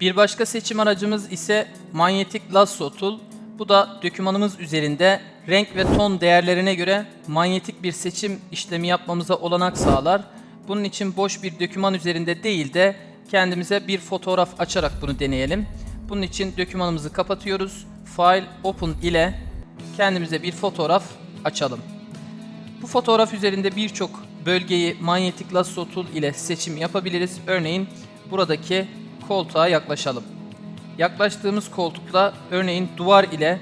Bir başka seçim aracımız ise manyetik lasso tool. Bu da dokümanımız üzerinde renk ve ton değerlerine göre manyetik bir seçim işlemi yapmamıza olanak sağlar. Bunun için boş bir doküman üzerinde değil de kendimize bir fotoğraf açarak bunu deneyelim. Bunun için dokümanımızı kapatıyoruz. File Open ile kendimize bir fotoğraf açalım. Bu fotoğraf üzerinde birçok bölgeyi manyetik lasso tool ile seçim yapabiliriz. Örneğin buradaki koltuğa yaklaşalım. Yaklaştığımız koltukla örneğin duvar ile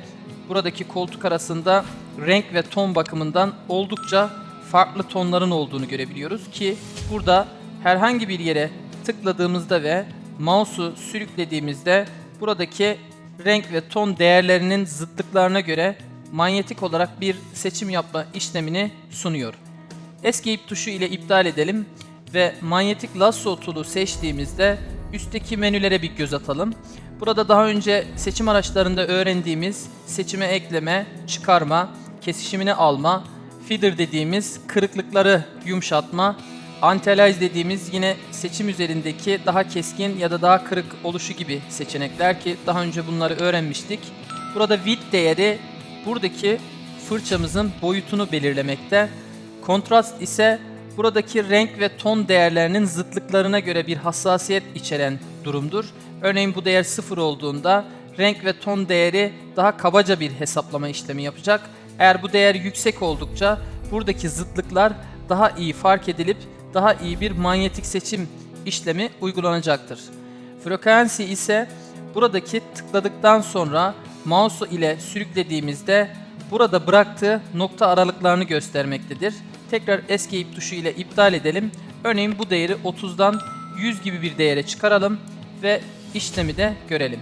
buradaki koltuk arasında renk ve ton bakımından oldukça farklı tonların olduğunu görebiliyoruz ki burada herhangi bir yere tıkladığımızda ve mouse'u sürüklediğimizde buradaki renk ve ton değerlerinin zıtlıklarına göre manyetik olarak bir seçim yapma işlemini sunuyor. Escape tuşu ile iptal edelim ve manyetik lasso tool'u seçtiğimizde üstteki menülere bir göz atalım. Burada daha önce seçim araçlarında öğrendiğimiz seçime ekleme, çıkarma, kesişimini alma, feeder dediğimiz kırıklıkları yumuşatma, Antelize dediğimiz yine seçim üzerindeki daha keskin ya da daha kırık oluşu gibi seçenekler ki daha önce bunları öğrenmiştik. Burada width değeri buradaki fırçamızın boyutunu belirlemekte. Kontrast ise buradaki renk ve ton değerlerinin zıtlıklarına göre bir hassasiyet içeren durumdur. Örneğin bu değer 0 olduğunda renk ve ton değeri daha kabaca bir hesaplama işlemi yapacak. Eğer bu değer yüksek oldukça buradaki zıtlıklar daha iyi fark edilip daha iyi bir manyetik seçim işlemi uygulanacaktır. Frekansi ise buradaki tıkladıktan sonra mouse ile sürüklediğimizde burada bıraktığı nokta aralıklarını göstermektedir. Tekrar Escape tuşu ile iptal edelim. Örneğin bu değeri 30'dan 100 gibi bir değere çıkaralım ve işlemi de görelim.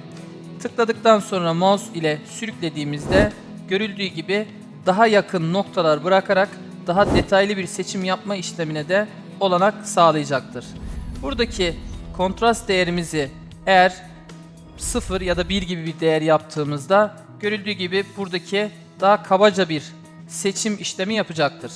Tıkladıktan sonra mouse ile sürüklediğimizde görüldüğü gibi daha yakın noktalar bırakarak daha detaylı bir seçim yapma işlemine de olanak sağlayacaktır. Buradaki kontrast değerimizi eğer 0 ya da 1 gibi bir değer yaptığımızda görüldüğü gibi buradaki daha kabaca bir seçim işlemi yapacaktır.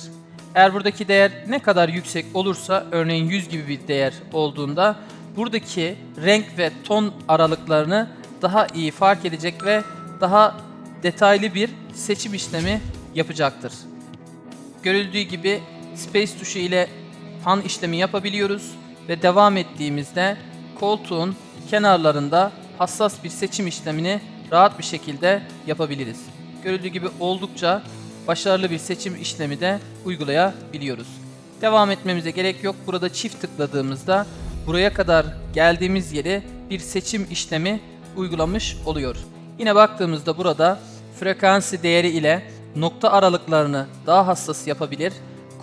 Eğer buradaki değer ne kadar yüksek olursa örneğin 100 gibi bir değer olduğunda buradaki renk ve ton aralıklarını daha iyi fark edecek ve daha detaylı bir seçim işlemi yapacaktır. Görüldüğü gibi space tuşu ile pan işlemi yapabiliyoruz ve devam ettiğimizde koltuğun kenarlarında hassas bir seçim işlemini rahat bir şekilde yapabiliriz. Görüldüğü gibi oldukça başarılı bir seçim işlemi de uygulayabiliyoruz. Devam etmemize gerek yok. Burada çift tıkladığımızda buraya kadar geldiğimiz yere bir seçim işlemi uygulamış oluyor. Yine baktığımızda burada frekansı değeri ile nokta aralıklarını daha hassas yapabilir.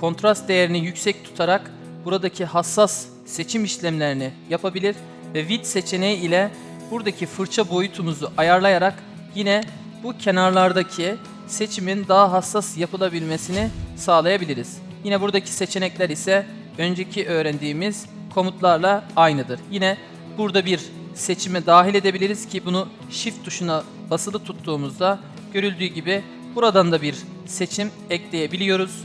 Kontrast değerini yüksek tutarak buradaki hassas seçim işlemlerini yapabilir ve width seçeneği ile buradaki fırça boyutumuzu ayarlayarak yine bu kenarlardaki seçimin daha hassas yapılabilmesini sağlayabiliriz. Yine buradaki seçenekler ise önceki öğrendiğimiz komutlarla aynıdır. Yine burada bir seçime dahil edebiliriz ki bunu shift tuşuna basılı tuttuğumuzda görüldüğü gibi buradan da bir seçim ekleyebiliyoruz.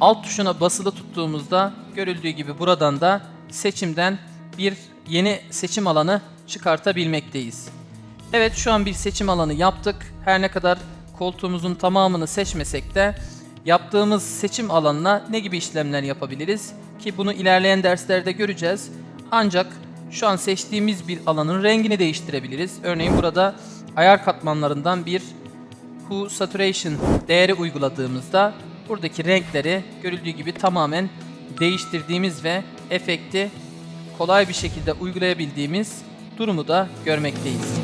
Alt tuşuna basılı tuttuğumuzda görüldüğü gibi buradan da seçimden bir yeni seçim alanı çıkartabilmekteyiz. Evet şu an bir seçim alanı yaptık. Her ne kadar koltuğumuzun tamamını seçmesek de yaptığımız seçim alanına ne gibi işlemler yapabiliriz ki bunu ilerleyen derslerde göreceğiz. Ancak şu an seçtiğimiz bir alanın rengini değiştirebiliriz. Örneğin burada ayar katmanlarından bir Hue Saturation değeri uyguladığımızda buradaki renkleri görüldüğü gibi tamamen değiştirdiğimiz ve efekti kolay bir şekilde uygulayabildiğimiz durumu da görmekteyiz.